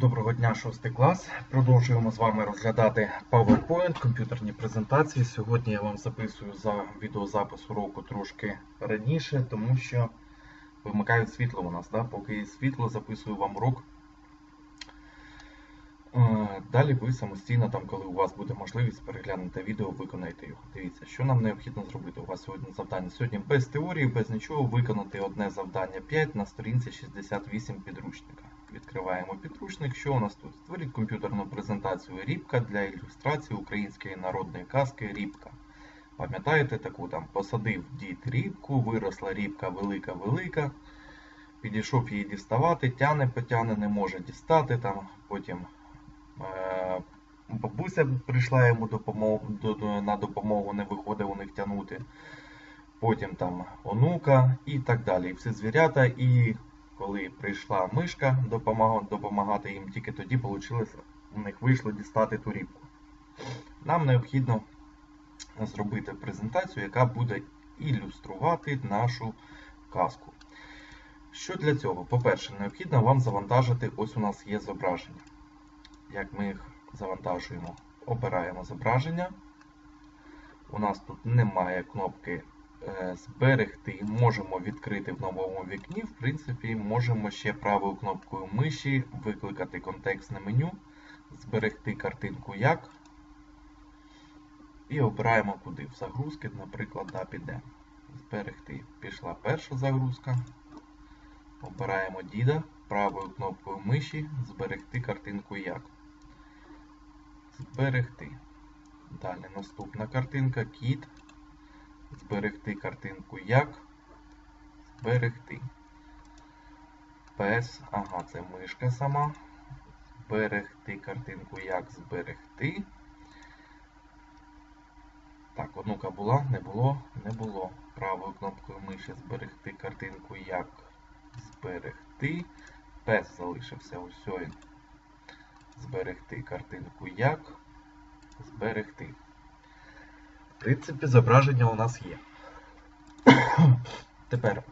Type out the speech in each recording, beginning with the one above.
Доброго дня, 6 клас. Продовжуємо з вами розглядати PowerPoint, комп'ютерні презентації. Сьогодні я вам записую за відеозапис уроку трошки раніше, тому що вимикають світло у нас. Да? Поки є світло, записую вам урок. Е, Далі ви самостійно, там, коли у вас буде можливість переглянути відео, виконайте його. Дивіться, що нам необхідно зробити. У вас сьогодні завдання. Сьогодні без теорії, без нічого, виконати одне завдання 5 на сторінці 68 підручника. Відкриваємо підручник. Що у нас тут? Створіть комп'ютерну презентацію Рібка для ілюстрації української народної казки Рібка. Пам'ятаєте таку там посадив дід рібку, виросла рібка велика-велика. Підійшов її діставати, тяне, потяне, не може дістати. Там потім е, бабуся прийшла йому допомогу, до, до- на допомогу, не виходить у них тягнути. Потім там онука і так далі. І всі звірята. І коли прийшла мишка допомагати, їм, тільки тоді вийшло, у них вийшло дістати ту рібку. Нам необхідно зробити презентацію, яка буде ілюструвати нашу казку. Що для цього? По-перше, необхідно вам завантажити, ось у нас є зображення. Як ми їх завантажуємо? Обираємо зображення. У нас тут немає кнопки зберегти. Можемо відкрити в новому вікні. В принципі, можемо ще правою кнопкою миші викликати контекстне меню, зберегти картинку як. І обираємо куди. В загрузки, наприклад, да, піде. Зберегти. Пішла перша загрузка. Обираємо діда правою кнопкою миші, зберегти картинку як. Зберегти. Далі наступна картинка кіт. Зберегти картинку як. Зберегти. Пес. Ага, це мишка сама. Зберегти картинку як зберегти. Так, онука була, не було, не було. Правою кнопкою миші зберегти картинку як зберегти. Пес залишився ось. Зберегти картинку як. Зберегти. Принципі, зображення у нас є. Тепер,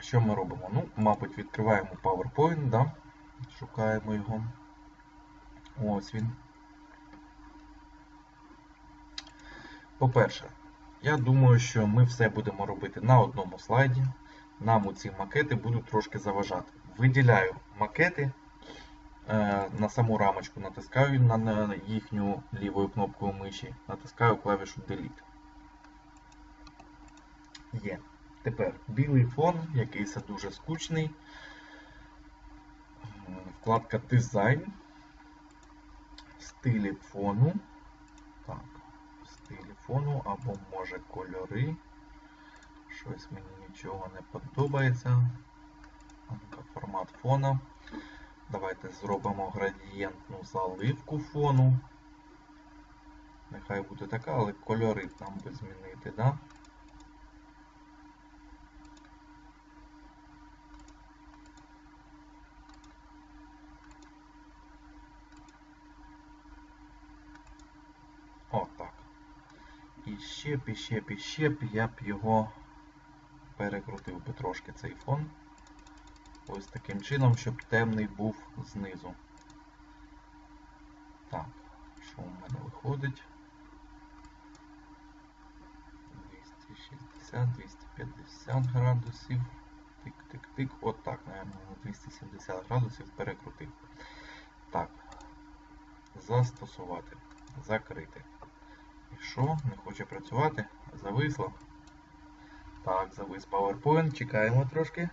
що ми робимо? Ну, мабуть, відкриваємо PowerPoint, да? шукаємо його. Ось він. По-перше, я думаю, що ми все будемо робити на одному слайді. Нам у ці макети будуть трошки заважати. Виділяю макети. Е, На саму рамочку натискаю на- їхню лівою кнопкою миші, натискаю клавішу Delete. Є. Тепер білий фон, якийсь дуже скучний. Вкладка Дизайн. Стилі фону. Так, стилі фону або може кольори. Щось мені нічого не подобається. Формат фона. Давайте зробимо градієнтну заливку фону. Нехай буде така, але кольори нам би змінити, да? О, так. І ще б, і ще б, і ще б я б його перекрутив би трошки цей фон. Ось таким чином, щоб темний був знизу. Так, що у мене виходить? 260-250 градусів. Тик-тик-тик. Отак, наверное, на 270 градусів перекрутив. Так. Застосувати. Закрити. І що? Не хоче працювати? Зависло. Так, завис PowerPoint. Чекаємо трошки.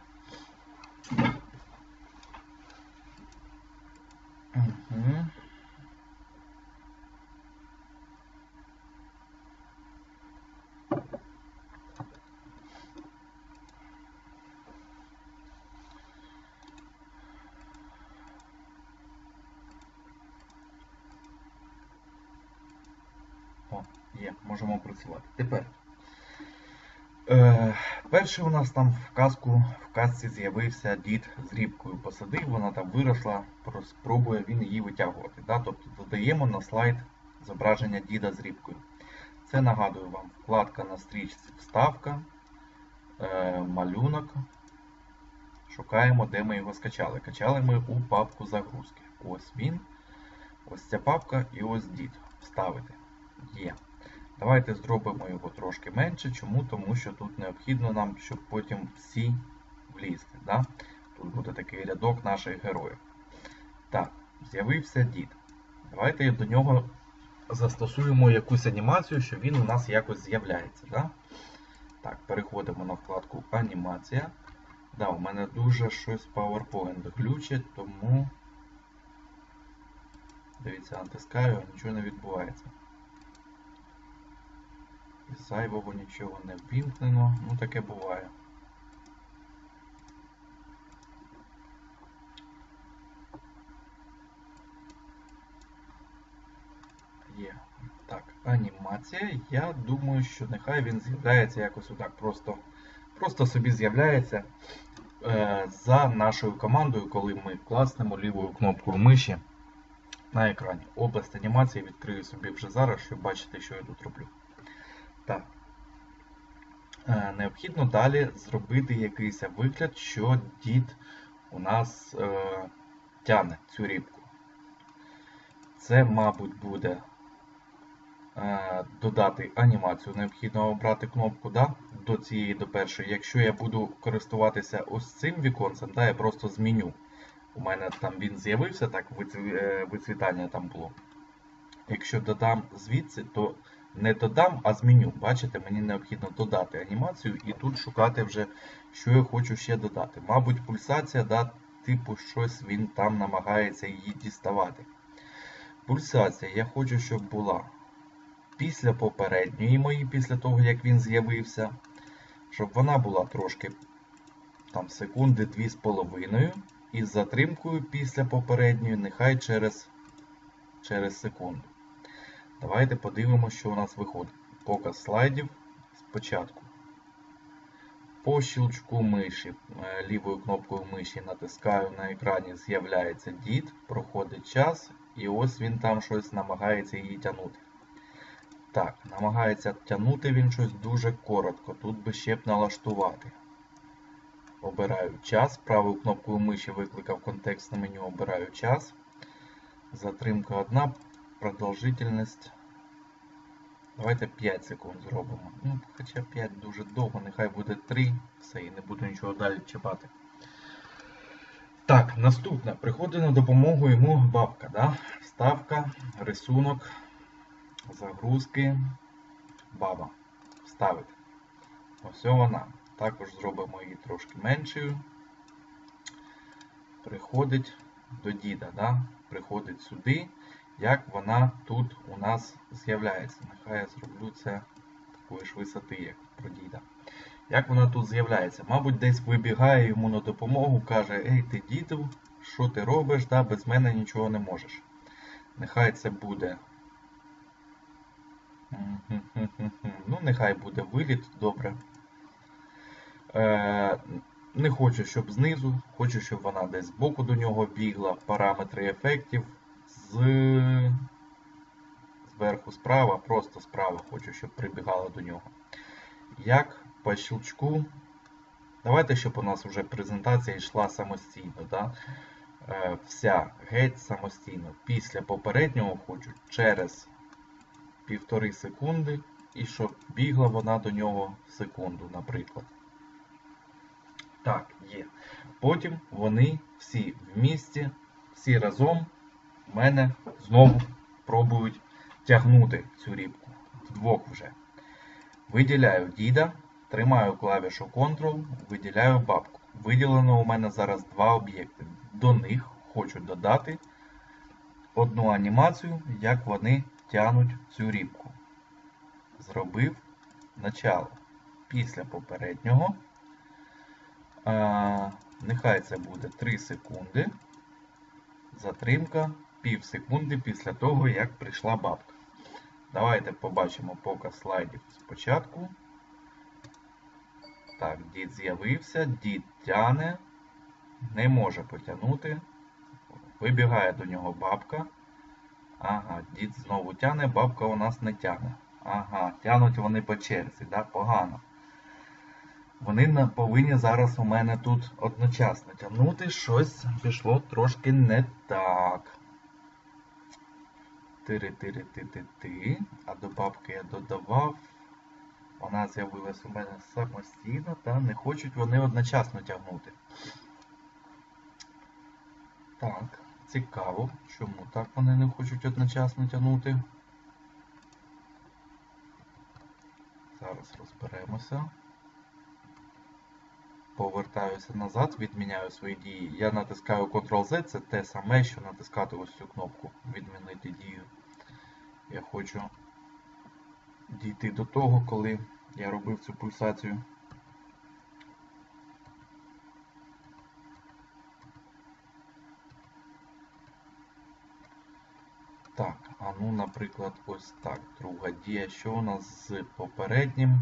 О, є, можемо працювати. Тепер. Перший у нас там в казку, в казці з'явився дід з рібкою посадив, вона там виросла, спробує він її витягувати. Да? Тобто додаємо на слайд зображення діда з рібкою. Це нагадую вам вкладка на стрічці Вставка, е, малюнок. Шукаємо, де ми його скачали. Качали ми у папку загрузки. Ось він. Ось ця папка і ось дід. Вставити. Є. Давайте зробимо його трошки менше. Чому? Тому що тут необхідно нам, щоб потім всі влізти. Да? Тут буде такий рядок наших героїв. Так, з'явився дід. Давайте до нього застосуємо якусь анімацію, що він у нас якось з'являється. Да? Так, переходимо на вкладку Анімація. Да, у мене дуже щось PowerPoint глючить, тому дивіться, натискаю, нічого не відбувається. Зайвого нічого не ввімкнено, ну таке буває. Є. Так, анімація. Я думаю, що нехай він з'являється якось отак просто, просто собі з'являється е, за нашою командою, коли ми класнемо лівою кнопкою миші на екрані. Область анімації відкрию собі вже зараз, щоб бачити, що я тут роблю. Так. Е, необхідно далі зробити якийсь вигляд, що дід у нас е, тягне цю рібку. Це, мабуть, буде е, додати анімацію. Необхідно обрати кнопку да, до цієї до першої. Якщо я буду користуватися ось цим віконцем, да, я просто зміню. У мене там він з'явився, так, вицвітання там було. Якщо додам звідси, то не додам, а зміню. Бачите, мені необхідно додати анімацію і тут шукати вже, що я хочу ще додати. Мабуть, пульсація, да, типу щось він там намагається її діставати. Пульсація, я хочу, щоб була після попередньої моєї, після того, як він з'явився, щоб вона була трошки там секунди 2,5 і з затримкою після попередньої, нехай через, через секунду. Давайте подивимося, що у нас виходить. Показ слайдів спочатку. По щелчку миші, е, лівою кнопкою миші натискаю на екрані, з'являється дід, проходить час, і ось він там щось намагається її тягнути. Так, намагається тягнути він щось дуже коротко. Тут би ще б налаштувати. Обираю час. Правою кнопкою миші викликав контекстне меню, обираю час. Затримка 1, продовжительність. Давайте 5 секунд зробимо. Ну, Хоча 5 дуже довго, нехай буде 3, все, і не буду нічого далі чіпати. Так, наступне. Приходить на допомогу йому бабка. Да? Вставка, рисунок, загрузки, баба. Вставити. Ось вона. Також зробимо її трошки меншою. Приходить до діда, да? приходить сюди, як вона тут у нас з'являється. Нехай я зроблю це такої ж висоти, як про діда. Як вона тут з'являється? Мабуть, десь вибігає йому на допомогу, каже, ей ти діду, що ти робиш, да? без мене нічого не можеш. Нехай це буде. Ну, нехай буде виліт, добре. Е, не хочу, щоб знизу, хочу, щоб вона десь збоку до нього бігла. Параметри ефектів з... зверху справа, просто справа хочу, щоб прибігала до нього. Як по щелчку. Давайте, щоб у нас вже презентація йшла самостійно. Да? Е, вся геть самостійно. Після попереднього хочу через півтори секунди, і щоб бігла вона до нього в секунду, наприклад. Так, є. Потім вони всі в місті, всі разом мене знову пробують тягнути цю рібку. Вдвох вже. Виділяю діда, тримаю клавішу Ctrl, виділяю бабку. Виділено у мене зараз два об'єкти. До них хочу додати одну анімацію, як вони тягнуть цю рібку. Зробив начало. Після попереднього. А, нехай це буде 3 секунди. Затримка пів секунди після того, як прийшла бабка. Давайте побачимо показ слайдів спочатку. Так, дід з'явився, дід тяне, не може потягнути. Вибігає до нього бабка. Ага, дід знову тяне, бабка у нас не тяне. Ага, тянуть вони по черзі, да? погано. Вони повинні зараз у мене тут одночасно тягнути. Щось пішло трошки не так. Тири-тири-ти-ти-ти. А до бабки я додавав. Вона з'явилась у мене самостійно, та не хочуть вони одночасно тягнути. Так, цікаво, чому так вони не хочуть одночасно тягнути. Зараз розберемося. Повертаюся назад, відміняю свої дії. Я натискаю Ctrl-Z, це те саме, що натискати ось цю кнопку Відмінити дію. Я хочу дійти до того, коли я робив цю пульсацію. Так, а ну, наприклад, ось так. Друга дія. Що у нас з попереднім?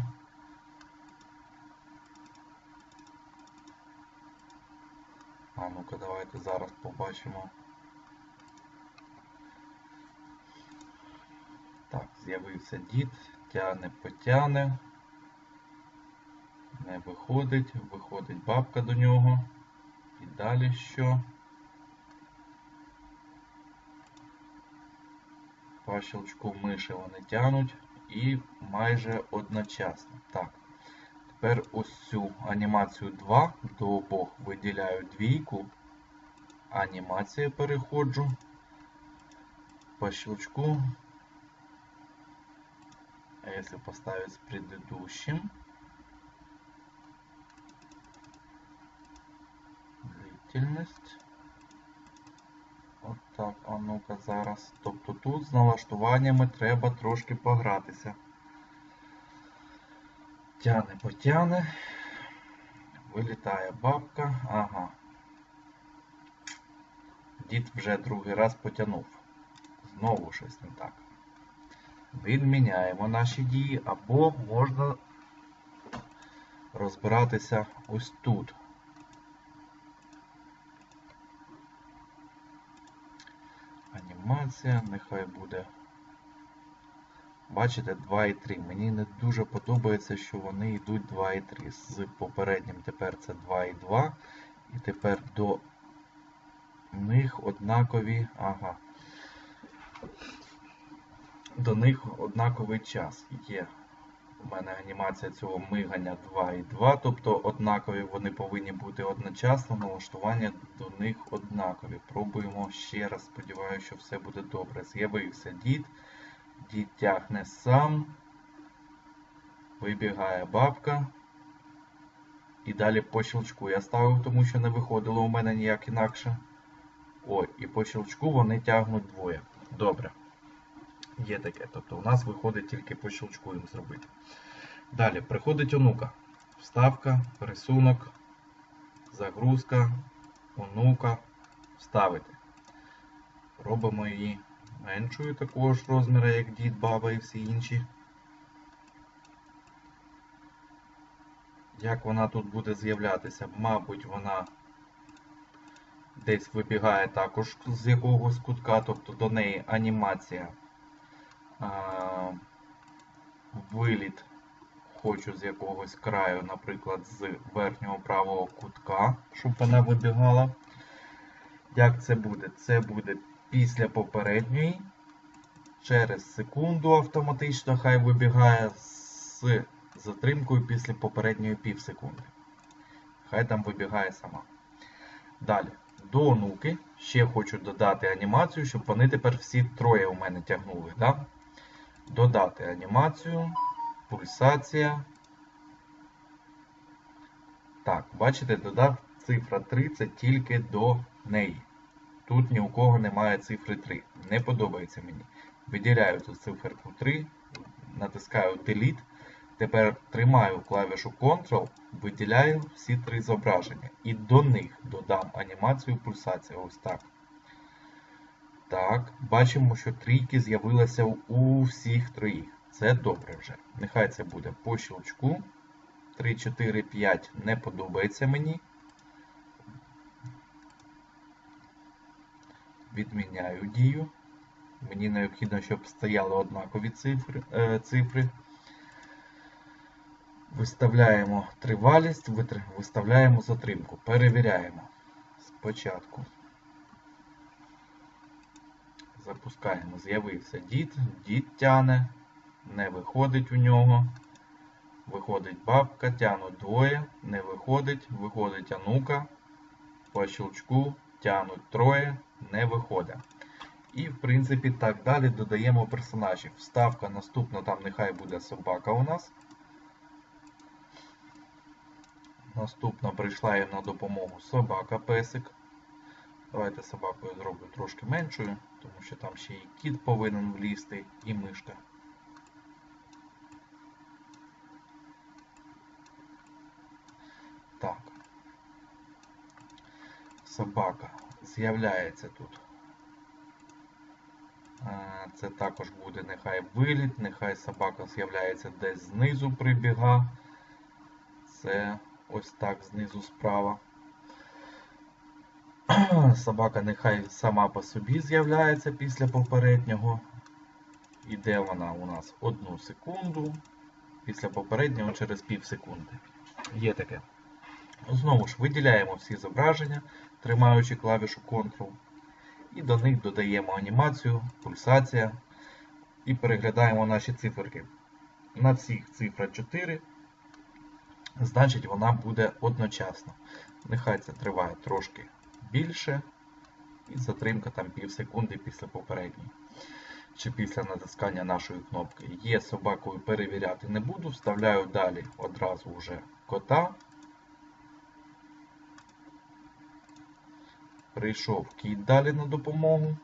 А ну-ка, давайте зараз побачимо. Так, з'явився дід, тяне, потяне. Не виходить, виходить бабка до нього. І далі що? По щелчку миші вони тянуть і майже одночасно. Так. Тепер ось цю анімацію 2 до обох виділяю двійку. Анімація переходжу. По щелчку. Если поставить с предыдущим? Длительность. От так, а ну-ка зараз. Тобто тут з налаштуваннями треба трошки погратися. Тяне потяне. Вилітає бабка. Ага. Дід вже другий раз потягнув. Знову щось не так. Відміняємо наші дії, або можна розбиратися ось тут. Анімація, нехай буде. Бачите, 2 і 3. Мені не дуже подобається, що вони йдуть 2 і 3. З попереднім тепер це 2 і 2. І тепер до них однакові. Ага. До них однаковий час є. У мене анімація цього мигання 2 і 2, тобто однакові вони повинні бути одночасно, налаштування до них однакові. Пробуємо ще раз, сподіваюся, що все буде добре. З'явився дід, дід тягне сам, вибігає бабка. І далі по щелчку я ставив, тому що не виходило у мене ніяк інакше. Ой, і по щелчку вони тягнуть двоє. Добре. Є таке. Тобто у нас виходить тільки по щелчку їм зробити. Далі приходить онука. Вставка, рисунок, загрузка, онука. Вставити. Робимо її меншою такого ж розміру, як дід, баба і всі інші. Як вона тут буде з'являтися? Мабуть, вона десь вибігає також з якогось кутка, тобто до неї анімація. Виліт хочу з якогось краю, наприклад, з верхнього правого кутка, щоб вона вибігала. Як це буде? Це буде після попередньої. Через секунду автоматично хай вибігає з затримкою після попередньої пів секунди. Хай там вибігає сама. Далі. До онуки ще хочу додати анімацію, щоб вони тепер всі троє у мене тягнули. Да? Додати анімацію, пульсація. Так, бачите, додав цифра 3 це тільки до неї. Тут ні у кого немає цифри 3. Не подобається мені. Виділяю цю циферку 3, натискаю Delete. Тепер тримаю клавішу Ctrl, виділяю всі три зображення. І до них додам анімацію пульсація. Ось так. Так, бачимо, що трійки з'явилися у всіх троїх. Це добре вже. Нехай це буде по щелчку. 3, 4, 5 не подобається мені. Відміняю дію. Мені необхідно, щоб стояли однакові цифри. Е, цифри. Виставляємо тривалість, виставляємо затримку. Перевіряємо. Спочатку. Запускаємо. З'явився дід. Дід тяне. Не виходить у нього. Виходить бабка, тянуть двоє, не виходить, виходить анука. По щелчку тянуть троє, не виходить. І, в принципі, так далі додаємо персонажів. Вставка наступна, там нехай буде собака у нас. Наступна прийшла їм на допомогу собака песик. Давайте собаку я зроблю трошки меншою, тому що там ще і кіт повинен влізти, і мишка. Так. Собака з'являється тут. Е, Це також буде нехай виліт, нехай собака з'являється десь знизу прибіга. Це ось так знизу справа. Собака нехай сама по собі з'являється після попереднього. Іде вона у нас одну секунду. Після попереднього через пів секунди. Є таке. Знову ж виділяємо всі зображення, тримаючи клавішу Ctrl. І до них додаємо анімацію, пульсація. І переглядаємо наші циферки. На всіх цифра 4. Значить, вона буде одночасно. Нехай це триває трошки більше. І затримка там пів секунди після попередньої. Чи після натискання нашої кнопки. Є собакою перевіряти не буду. Вставляю далі одразу вже кота. Прийшов кіт далі на допомогу.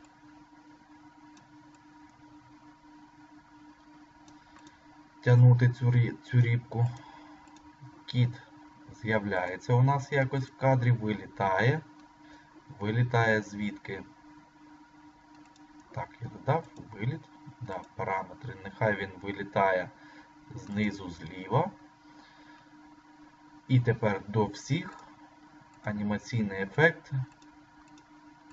Тягнути цю, цю рібку. Кіт з'являється у нас якось в кадрі, вилітає. Вилітає звідки? Так, я додав виліт. Да, параметри. Нехай він вилітає знизу зліва. І тепер до всіх анімаційний ефект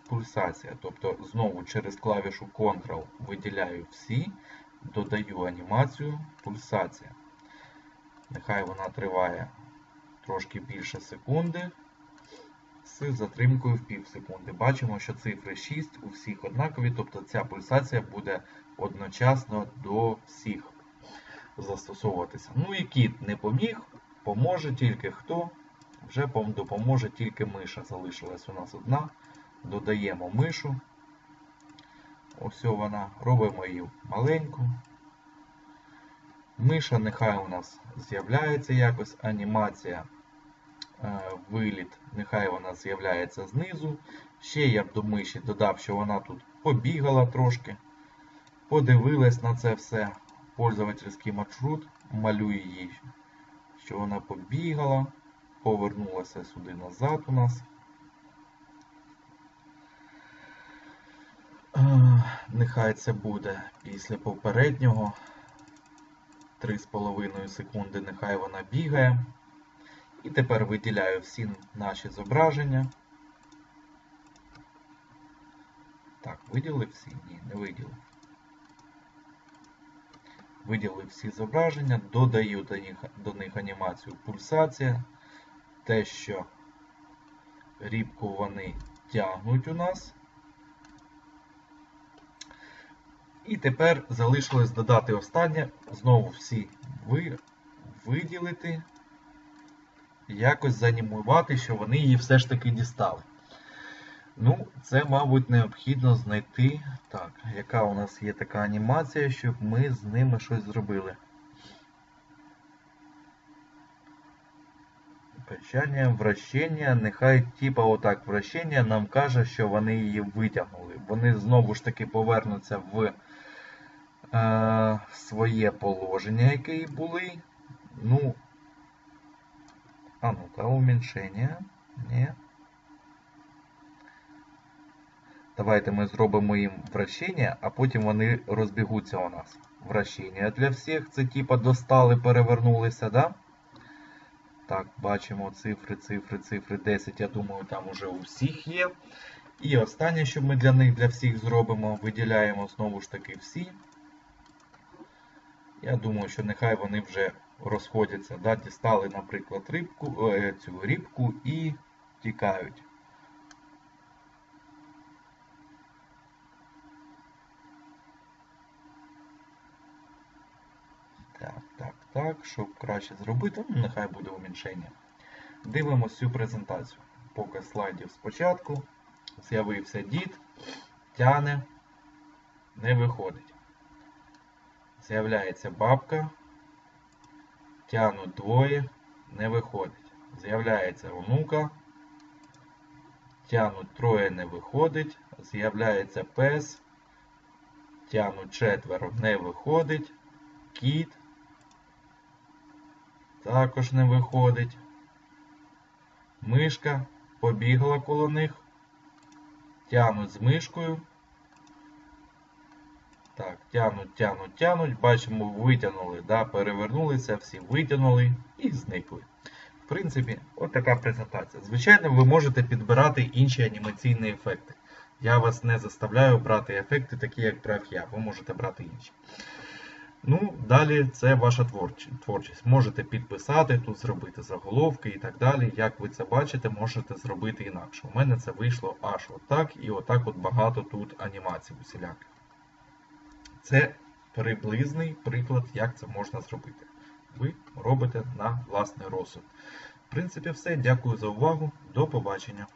пульсація. Тобто знову через клавішу Ctrl виділяю всі, додаю анімацію пульсація. Нехай вона триває трошки більше секунди з затримкою в пів секунди. Бачимо, що цифри 6 у всіх однакові, тобто ця пульсація буде одночасно до всіх застосовуватися. Ну і кіт не поміг, поможе тільки хто, вже допоможе тільки миша. Залишилась у нас одна. Додаємо мишу. Ось вона. Робимо її маленьку. Миша нехай у нас з'являється якось анімація, виліт, нехай вона з'являється знизу. Ще я б до миші додав, що вона тут побігала трошки, подивилась на це все. Пользовательський маршрут малює їй, що вона побігала, повернулася сюди назад у нас. Е, Нехай це буде після попереднього. 3,5 секунди нехай вона бігає. І тепер виділяю всі наші зображення. Так, виділив всі? Ні, не виділив. Виділив всі зображення, додаю до них, до них анімацію пульсація. Те, що рібку вони тягнуть у нас. І тепер залишилось додати останнє. Знову всі ви, виділити, якось занімувати, що вони її все ж таки дістали. Ну, це, мабуть, необхідно знайти. Так, яка у нас є така анімація, щоб ми з ними щось зробили. Качання, вращення, нехай типа отак вращення нам каже, що вони її витягнули. Вони знову ж таки повернуться в е, своє положення, яке були. Ну, а ну-ка, уменьшення. Ні. Давайте ми зробимо їм вращення, а потім вони розбігуться у нас. Вращення для всіх. Це типа достали, перевернулися, да? Так, бачимо цифри, цифри, цифри 10, я думаю, там уже у всіх є. І останнє, що ми для них, для всіх зробимо, виділяємо знову ж таки всі. Я думаю, що нехай вони вже розходяться, да, дістали, наприклад, рибку, е, цю рибку і тікають. Так, так, так, щоб краще зробити, ну, нехай буде уміншення. Дивимось цю презентацію. Показ слайдів спочатку. З'явився дід, тяне, не виходить. З'являється бабка, тянуть двоє, не виходить. З'являється онука, тянуть троє, не виходить. З'являється пес, тянуть четверо, не виходить. Кіт, також не виходить. Мишка побігла коло них. Тянуть з мишкою. Так, тянуть, тянуть, тянуть. Бачимо, витягнули, да, перевернулися, всі витягнули і зникли. В принципі, от така презентація. Звичайно, ви можете підбирати інші анімаційні ефекти. Я вас не заставляю брати ефекти, такі як брав я. Ви можете брати інші. Ну, далі це ваша творчість. Можете підписати, тут зробити заголовки і так далі. Як ви це бачите, можете зробити інакше. У мене це вийшло аж отак, і отак от багато тут анімацій усіляких. Це приблизний приклад, як це можна зробити. Ви робите на власний розсуд. В принципі, все. Дякую за увагу. До побачення.